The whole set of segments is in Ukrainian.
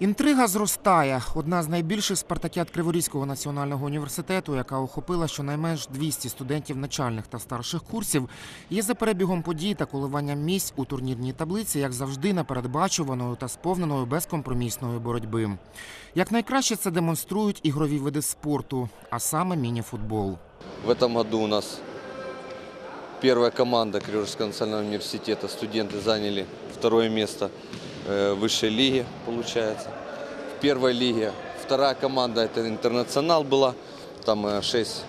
Інтрига зростає. Одна з найбільших спартакіад Криворізького національного університету, яка охопила щонайменш 200 студентів начальних та старших курсів, є за перебігом подій та коливанням місць у турнірній таблиці, як завжди, непередбачуваною та сповненою безкомпромісної боротьби. Як найкраще це демонструють ігрові види спорту, а саме мініфутбол. В этом году у нас первая команда Кривожского национального университета. Студенты заняли второе место э, в Высшей лиге, получается. В первой лиге вторая команда это Интернационал была. Там э, шесть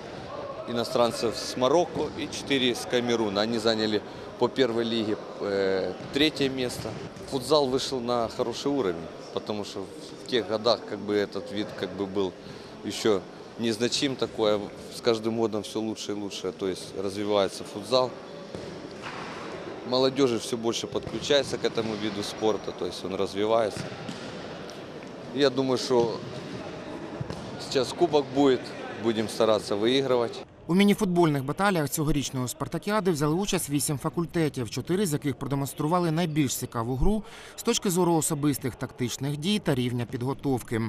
иностранцев с Марокко и четыре с Камеруна. Они заняли по первой лиге э, третье место. Футзал вышел на хороший уровень, потому что в тех годах как бы этот вид как бы был еще незначим такой, а с каждым годом все лучше и лучше, то есть развивается футзал. Молодежи все больше подключается к этому виду спорта, то есть он развивается. Я думаю, что сейчас кубок будет, будем стараться выигрывать. У мініфутбольних баталіях цьогорічної спартакіади взяли участь вісім факультетів, чотири з яких продемонстрували найбільш цікаву гру з точки зору особистих тактичних дій та рівня підготовки.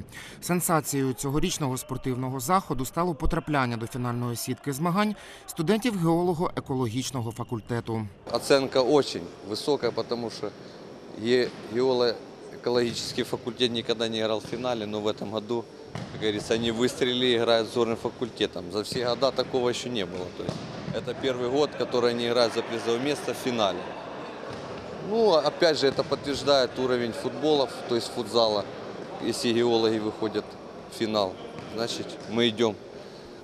Сенсацією цьогорічного спортивного заходу стало потрапляння до фінальної сітки змагань студентів геолого-екологічного факультету. Оценка очень высокая, потому что е- геолого-экологический факультет никогда не играл в финале, но в этом году, как говорится, они выстрелили играют с зорным факультетом. За все года такого еще не было. То есть это первый год, который они играют за призовое место в финале. Ну, опять же, это подтверждает уровень футболов, то есть футзала. Если геологи выходят в финал, значит, мы идем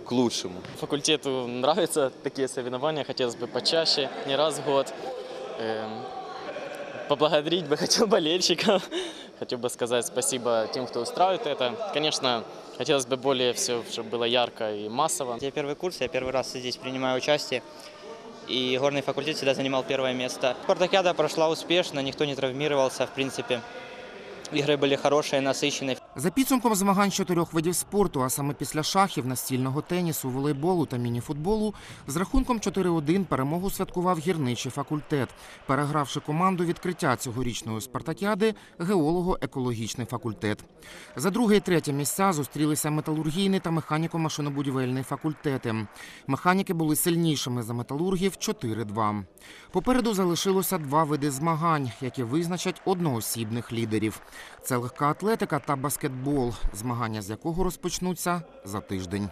к лучшему. Факультету нравятся такие соревнования, хотелось бы почаще, не раз в год. Поблагодарить бы хотел болельщиков, хотел бы сказать спасибо тем, кто устраивает это. Конечно, хотелось бы более все, чтобы было ярко и массово. Я первый курс, я первый раз здесь принимаю участие. И горный факультет всегда занимал первое место. Спартакиада прошла успешно, никто не травмировался, в принципе. Игры были хорошие, насыщенные. За підсумком змагань чотирьох видів спорту, а саме після шахів, настільного тенісу, волейболу та мініфутболу, з рахунком 4-1 перемогу святкував гірничий факультет, перегравши команду відкриття цьогорічної спартакіади геолого-екологічний факультет. За друге і третє місця зустрілися металургійний та механіко-машинобудівельний факультети. Механіки були сильнішими за металургів 4-2. Попереду залишилося два види змагань, які визначать одноосібних лідерів. Це легка атлетика та баскетбол, змагання з якого розпочнуться за тиждень.